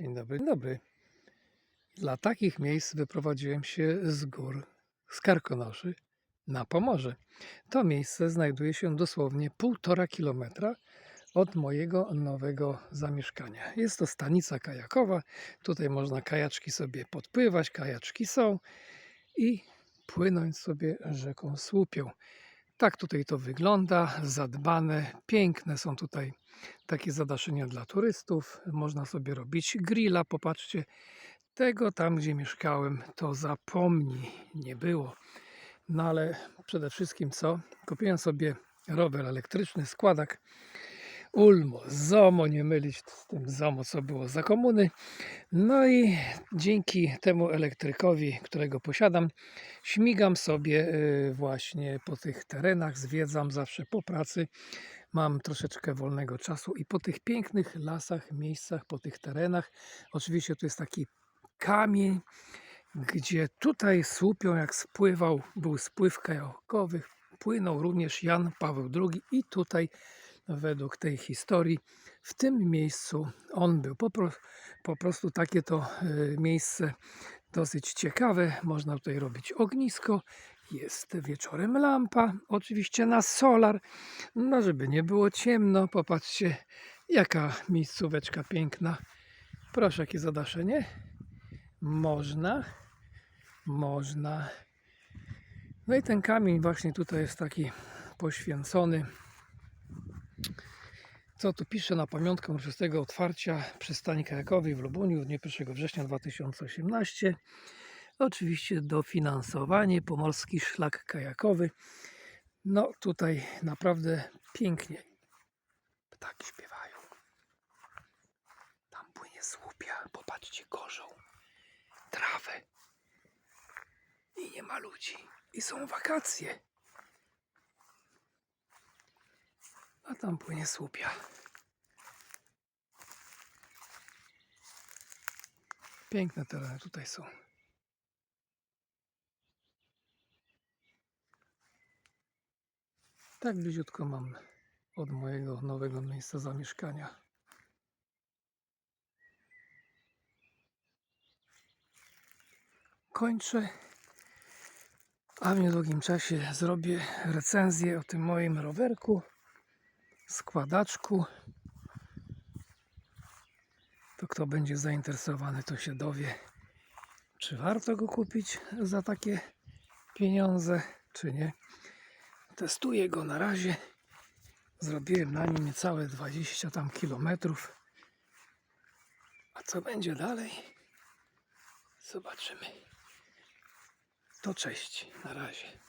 Dzień dobry, dzień dobry. Dla takich miejsc wyprowadziłem się z gór, z Karkonoszy na Pomorze. To miejsce znajduje się dosłownie półtora kilometra od mojego nowego zamieszkania. Jest to stanica kajakowa. Tutaj można kajaczki sobie podpływać, kajaczki są i płynąć sobie rzeką Słupią. Tak tutaj to wygląda, zadbane, piękne są tutaj takie zadaszenia dla turystów. Można sobie robić grilla, popatrzcie. Tego tam, gdzie mieszkałem, to zapomnij, nie było. No ale przede wszystkim co? Kupiłem sobie rower elektryczny, składak Ulmo, Zomo, nie mylić z tym Zomo, co było za komuny. No i dzięki temu elektrykowi, którego posiadam, śmigam sobie y, właśnie po tych terenach, zwiedzam zawsze po pracy. Mam troszeczkę wolnego czasu i po tych pięknych lasach, miejscach, po tych terenach. Oczywiście tu jest taki kamień, gdzie tutaj słupią, jak spływał, był spływ kajakowy, płynął również Jan Paweł II i tutaj według tej historii w tym miejscu on był. Po, po prostu takie to y, miejsce dosyć ciekawe. Można tutaj robić ognisko. Jest wieczorem lampa, oczywiście na solar, no żeby nie było ciemno. Popatrzcie, jaka miejscóweczka piękna. Proszę, jakie zadaszenie. Można, można. No i ten kamień właśnie tutaj jest taki poświęcony. Co tu pisze na pamiątkę uroczystego otwarcia przystani kajakowej w Lubuniu w dniu 1 września 2018. Oczywiście dofinansowanie, pomorski szlak kajakowy. No tutaj naprawdę pięknie. Ptaki śpiewają. Tam płynie słupia. Popatrzcie, korzą. Trawę. I nie ma ludzi. I są wakacje. A tam płynie słupia. Piękne tereny tutaj są. Tak bliziutko mam od mojego nowego miejsca zamieszkania. Kończę, a w niedługim czasie zrobię recenzję o tym moim rowerku, składaczku. To kto będzie zainteresowany, to się dowie, czy warto go kupić za takie pieniądze, czy nie. Testuję go na razie. Zrobiłem na nim niecałe 20 tam kilometrów. A co będzie dalej? Zobaczymy. To cześć, na razie.